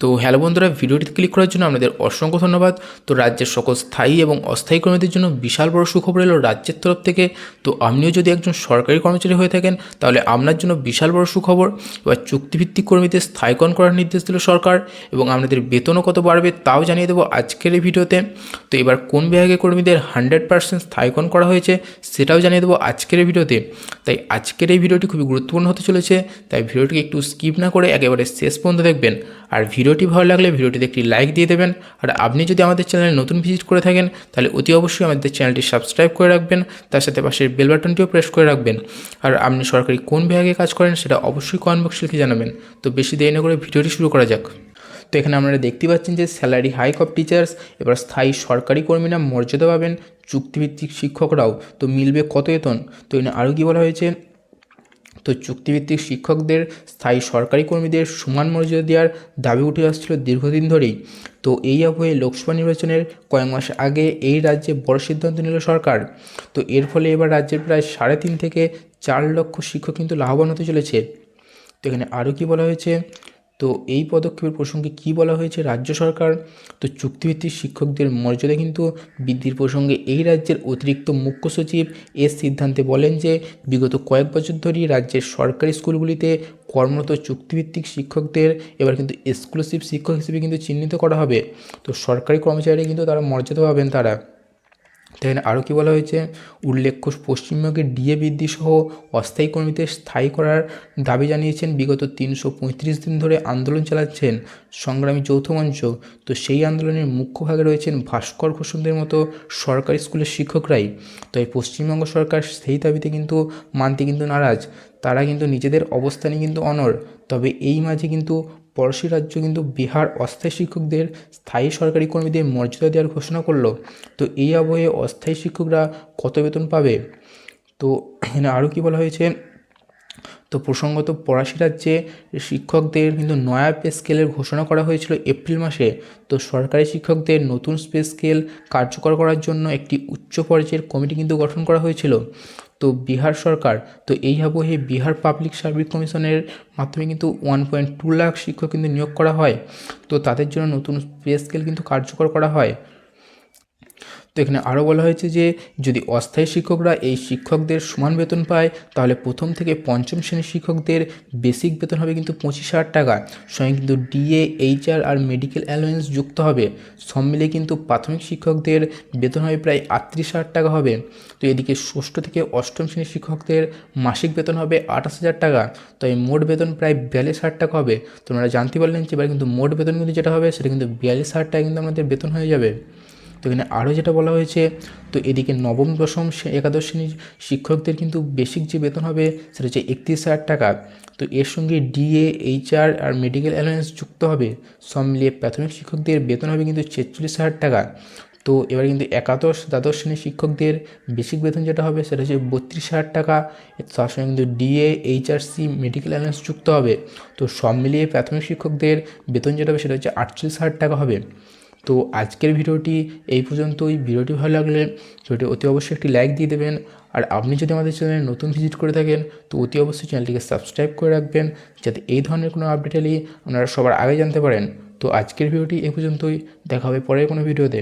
তো হ্যালো বন্ধুরা ভিডিওটি ক্লিক করার জন্য আপনাদের অসংখ্য ধন্যবাদ। তো রাজ্যের সকল স্থায়ী এবং অস্থায়ী কর্মীদের জন্য বিশাল বড় সুখবর এলো রাজ্যের তরফ থেকে। তো আপনিও যদি একজন সরকারি কর্মচারী হয়ে থাকেন, তাহলে আপনার জন্য বিশাল বড় সুখবর। এবার চুক্তিভিত্তিক কর্মীদের স্থায়ীকরণ করার নির্দেশ দিল সরকার এবং আপনাদের বেতনও কত বাড়বে তাও জানিয়ে দেবো আজকের এই ভিডিওতে। তো এবার কোন বিভাগের কর্মীদের হান্ড্রেড পার্সেন্ট স্থায়ীকরণ করা হয়েছে সেটাও জানিয়ে দেবো আজকের এই ভিডিওতে। তাই আজকের এই ভিডিওটি খুবই গুরুত্বপূর্ণ হতে চলেছে, তাই ভিডিওটিকে একটু স্কিপ না করে একেবারে শেষ পর্যন্ত দেখবেন। আর ভিডিওটি ভালো লাগলে ভিডিওটিতে একটি লাইক দিয়ে দেবেন। আর আপনি যদি আমাদের চ্যানেলে নতুন ভিজিট করে থাকেন, তাহলে অতি অবশ্যই আমাদের চ্যানেলটি সাবস্ক্রাইব করে রাখবেন, তার সাথে পাশের বেল বাটনটিও প্রেস করে রাখবেন। আর আপনি সরকারি কোন বিভাগে কাজ করেন সেটা অবশ্যই কমেন্ট বক্সে লিখে জানাবেন। তো বেশি দেরি না করে ভিডিওটি শুরু করা যাক। তো এখানে আপনারা দেখতে পাচ্ছেন যে স্যালারি হাইক অফ টিচার্স, এবার স্থায়ী সরকারি কর্মীরা মর্যাদা পাবেন চুক্তিভিত্তিক শিক্ষকরাও। তো মিলবে কত বেতন? তো এখানে আরও কী বলা হয়েছে? তো চুক্তিভিত্তিক শিক্ষকদের স্থায়ী সরকারি কর্মীদের সমান মর্যাদা দেওয়ার দাবি উঠে আসছিল দীর্ঘদিন ধরেই। তো এই আবহে লোকসভা নির্বাচনের কয়েক মাস আগে এই রাজ্যে বড় সিদ্ধান্ত নিল সরকার। তো এর ফলে এবার রাজ্যের প্রায় সাড়ে তিন থেকে চার লক্ষ শিক্ষক কিন্তু লাভবান হতে চলেছে। তো এখানে আরও কী বলা হয়েছে? তো এই পদক্ষেপের প্রসঙ্গে কি বলা হয়েছে রাজ্য সরকার? তো চুক্তিভিত্তিক শিক্ষকদের মর্যাদা কিন্তু বৃদ্ধির প্রসঙ্গে এই রাজ্যের অতিরিক্ত মুখ্য সচিব এর সিদ্ধান্তে বলেন যে, বিগত কয়েক বছর ধরেই রাজ্যের সরকারি স্কুলগুলিতে কর্মরত চুক্তিভিত্তিক শিক্ষকদের এবার কিন্তু এক্সক্লুসিভ শিক্ষক হিসেবে কিন্তু চিহ্নিত করা হবে। তো সরকারি কর্মচারী কিন্তু তারা মর্যাদা পাবেন তারা। এখানে আরও কী বলা হয়েছে? উল্লেখ্য পশ্চিমবঙ্গে ডিএ বৃদ্ধি সহ অস্থায়ী কর্মীদের স্থায়ী করার দাবি জানিয়েছেন। বিগত তিনশো পঁয়ত্রিশ দিন ধরে আন্দোলন চালাচ্ছেন সংগ্রামী যৌথ মঞ্চ। তো সেই আন্দোলনের মুখ্য ভাগে রয়েছেন ভাস্কর ঘোষণদের মতো সরকারি স্কুলের শিক্ষকরাই। তো এই পশ্চিমবঙ্গ সরকার সেই দাবিতে কিন্তু মানতে কিন্তু নারাজ। তারা কিন্তু নিজেদের অবস্থানে কিন্তু অনর তবে এই মাঝে কিন্তু পড়শি রাজ্য কিন্তু বিহার অস্থায়ী শিক্ষকদের, স্থায়ী সরকারি কর্মীদের মর্যাদা দেওয়ার ঘোষণা করল। তো এই আবহে অস্থায়ী শিক্ষকরা কত বেতন পাবে? তো এখানে আরও কী বলা হয়েছে? তো প্রসঙ্গত ফরাসি রাজ্যে শিক্ষকদের কিন্তু নয়া পে স্কেলের ঘোষণা করা হয়েছিল এপ্রিল মাসে, তো সরকারি শিক্ষকদের নতুন পে স্কেল কার্যকর করার জন্য একটি উচ্চ পর্যায়ের কমিটি কিন্তু গঠন করা হয়েছিল। তো বিহার সরকার, তো এই আবহে বিহার পাবলিক সার্ভিস কমিশনের মাধ্যমে কিন্তু ওয়ান পয়েন্ট টু লাখ শিক্ষক কিন্তু নিয়োগ করা হয়। তো তাদের জন্য নতুন পে স্কেল কিন্তু কার্যকর করা হয়। তো এখানে আরও বলা হয়েছে যে, যদি অস্থায়ী শিক্ষকরা এই শিক্ষকদের সমান বেতন পায়, তাহলে প্রথম থেকে পঞ্চম শ্রেণির শিক্ষকদের বেসিক বেতন হবে কিন্তু পঁচিশ হাজার টাকা। সঙ্গে কিন্তু ডিএ, এইচআর আর মেডিকেল অ্যালোয়েন্স যুক্ত হবে। সব মিলিয়ে কিন্তু প্রাথমিক শিক্ষকদের বেতন হবে প্রায় আটত্রিশ হাজার টাকা হবে। তো এদিকে ষষ্ঠ থেকে অষ্টম শ্রেণির শিক্ষকদের মাসিক বেতন হবে আঠাশ হাজার টাকা। তো এই মোট বেতন প্রায় বিয়াল্লিশ হাজার টাকা হবে। তো ওনারা জানতে পারলেন যে এবার কিন্তু মোট বেতন কিন্তু যেটা হবে, সেটা কিন্তু বিয়াল্লিশ হাজার টাকা কিন্তু আমাদের বেতন হয়ে যাবে। এখানে আরও যেটা বলা হয়েছে, তো এদিকে নবম, দশম একাদশ শ্রেণির শিক্ষকদের কিন্তু বেসিক যে বেতন হবে সেটা হচ্ছে একত্রিশ হাজার টাকা। তো এর সঙ্গে ডিএ, এইচআর আর মেডিকেল অ্যালায়েন্স যুক্ত হবে। সব মিলিয়ে প্রাথমিক শিক্ষকদের বেতন হবে কিন্তু ছেচল্লিশ হাজার টাকা। তো এবার কিন্তু একাদশ, দ্বাদশ শ্রেণির শিক্ষকদের বেসিক বেতন যেটা হবে সেটা হচ্ছে বত্রিশ হাজার টাকা। তার সঙ্গে কিন্তু ডিএ এইচআরসি মেডিকেল অ্যালায়েন্স যুক্ত হবে। তো সব মিলিয়ে প্রাথমিক শিক্ষকদের বেতন যেটা হবে সেটা হচ্ছে আটচল্লিশ হাজার টাকা হবে। তো আজকের ভিডিওটি এই পর্যন্তই। ভিডিওটি ভালো লাগলে ভিডিওটি অতি অবশ্যই একটি লাইক দিয়ে দেবেন। আর আপনি যদি আমাদের চ্যানেলে নতুন ভিজিট করে থাকেন, তো অতি অবশ্যই চ্যানেলটিকে সাবস্ক্রাইব করে রাখবেন, যাতে এই ধরনের কোনো আপডেট এলেই আপনারা সবার আগে জানতে পারেন। তো আজকের ভিডিওটি এই পর্যন্তই। দেখা হবে পরের কোনো ভিডিওতে।